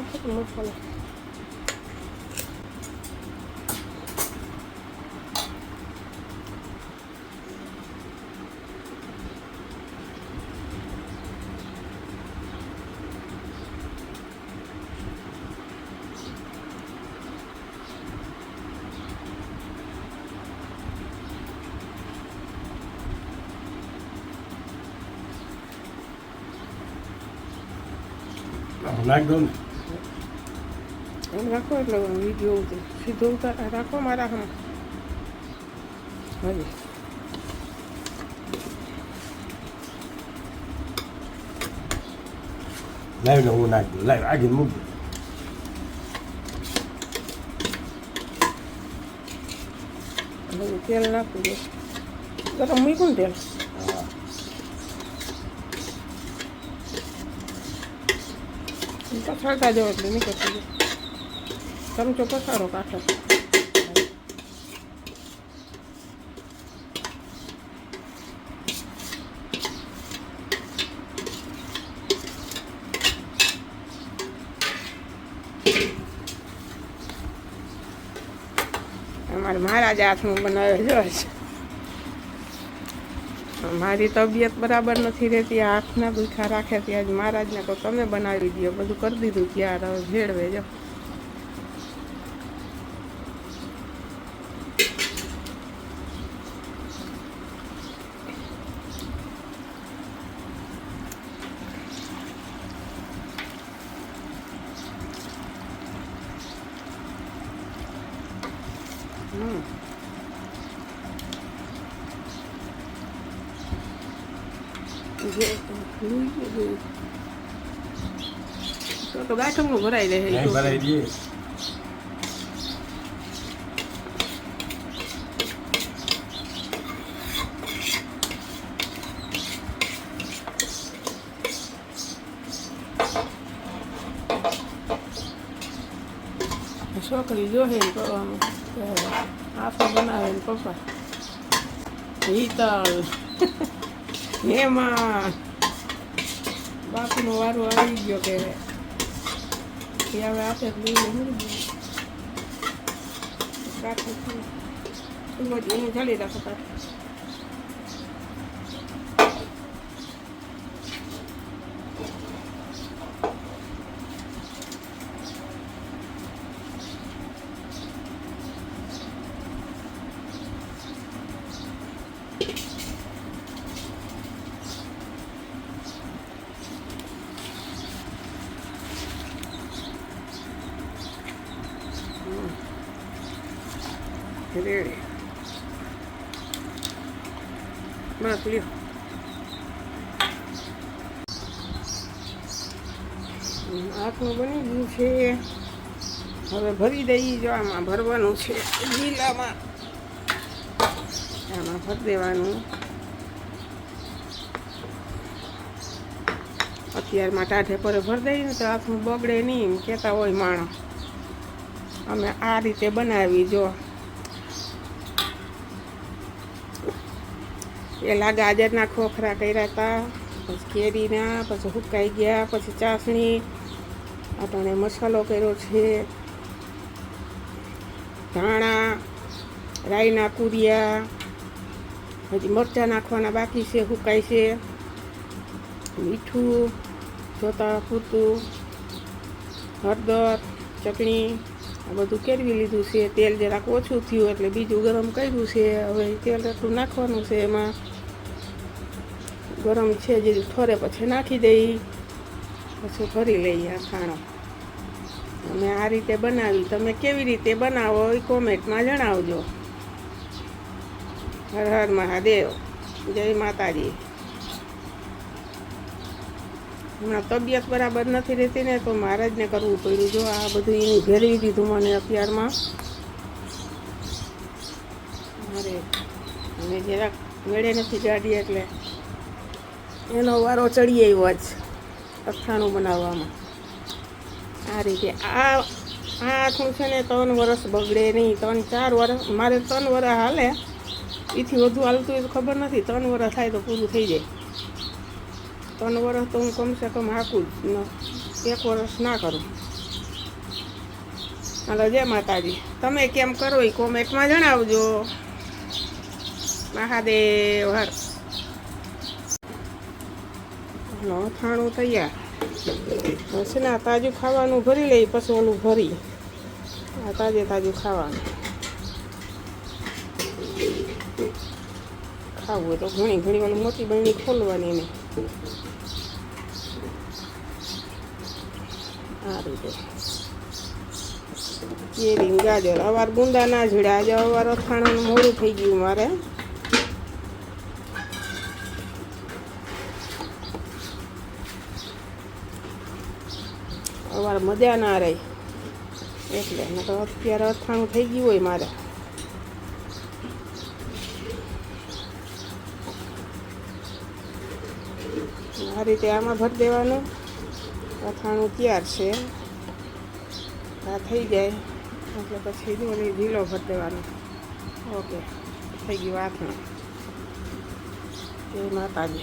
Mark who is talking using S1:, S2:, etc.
S1: નાખો તો મસાલો
S2: આમ
S1: એમ રાખો એટલે વીડિયો ઉતરે સીધો ઉતાર રાખો મારા હમ. હવે
S2: લાવી ને હું નાખી. લાવી આગળ મૂકી.
S1: હવે તેલ નાખી દે ગરમ મૂક્યું તેલ? પછાડતા જાઓ એટલે નીકળતી ચમચો પસારો કાઢો અમારે મહારાજ હાથનું બનાવે છે. મારી તબિયત બરાબર નથી રહેતી હાથના દુખા રાખે ત્યાં જ મહારાજને તો તમે બનાવી દો બધું કરી દીધું ત્યાર ભેળવે, જો. હમ જે લૂઈ ગયું. તો તો ગાંઠમનું ભરાઈ રહે
S2: નહીં ભરાઈ દઈએ
S1: છોકરી જોહે ને કરવામાં આફો બનાવે ને પપ્પા હિતલ હેમાં બાપુનો વારો આવી ગયો કે કે હવે આપે લઈને મળી ગયું કાઠું થયું. એમાં જ એને જાળી રાખો કાઠું રેડી બસ લ્યો. આટલું બની ગયું છે. હવે ભરી દઈ જો આમાં ભરવાનું છે. લીલામાં. આમાં ભરી દેવાનું. અત્યારમાં ટાઢે પર ભરી દઈએ તો આખું બગડે નહીં, કહેતા હોય માણસ. અમે આ રીતે બનાવી, જો. પેલા ગાજરના ખોખરા કર્યા હતા, પછી કેરીના, પછી હુકાઈ ગયા, પછી ચાસણી. આપણે મસાલો કર્યો છે. ધાણા, રાઈના કુરિયા હજી મરચાં નાખવાના બાકી છે સુકાય છે. મીઠું, જોતા પૂરતું, હળદર, ચટણી, આ બધું કેળવી લીધું છે. તેલ જરાક ઓછું થયું એટલે બીજું ગરમ કર્યું છે. હવે તેલ એટલું નાખવાનું છે એમાં. ગરમ છે જે થોરે પછી નાખી દઈ. પછી ભરી લઈએ આ ખાણો. અમે આ રીતે બનાવી. તમે કેવી રીતે બનાવો એ કોમેન્ટમાં જણાવજો. હર હર મહાદેવ. જય માતાજી. હમણાં તબિયત બરાબર નથી રહેતી ને તો મહારાજને કરવું પડ્યું. જો આ બધું એની ભેરવી દીધું મને અત્યારમાં. મારે હવે જરાક મેળે નથી ગાડી એટલે એનો વારો ચડી આવ્યો જ અથાણું બનાવવામાં. આ રીતે આ આ આખું છે ને ત્રણ વરસ બગડે નહીં. ત્રણ ચાર વરસ, મારે ત્રણ વરસ હાલે. એથી વધુ હાલતું હોય ખબર નથી. ત્રણ વરસ થાય તો પૂરું થઈ જાય. ત્રણ વર્ષ તો હું કમસે કમ હાકું જ. એક વર્ષ ના કરું. હાલો, જય માતાજી. તમે કેમ કરો એ કોમેન્ટમાં જણાવજો. મહાદેવ, હર. હલો, અથાણું તૈયાર. પછી ને, તાજું ખાવાનું ભરી લઈ, પછી ઓલું ભરી. આ તાજે તાજું ખાવાનું. ખાવું હોય તો ઘણી ઘણી વાર મોટી બરણી ખોલવાની એને આ રીતે. કેરી ગાજર. અવાર ગુંદા ના જોડે. આજે અવાર અથાણાનું મોડું થઈ ગયું મારે. અવાર મજા ના રહી. એટલે તો અત્યારે અથાણું થઈ ગયું હોય મારે. આ રીતે આમાં ભરી દેવાનું. અથાણું તૈયાર છે. આ થઈ જાય. એટલે પછી ઓલી ઢીલો ભરી દેવાનો. ઓકે. થઈ ગયું આથણ જય માતાજી.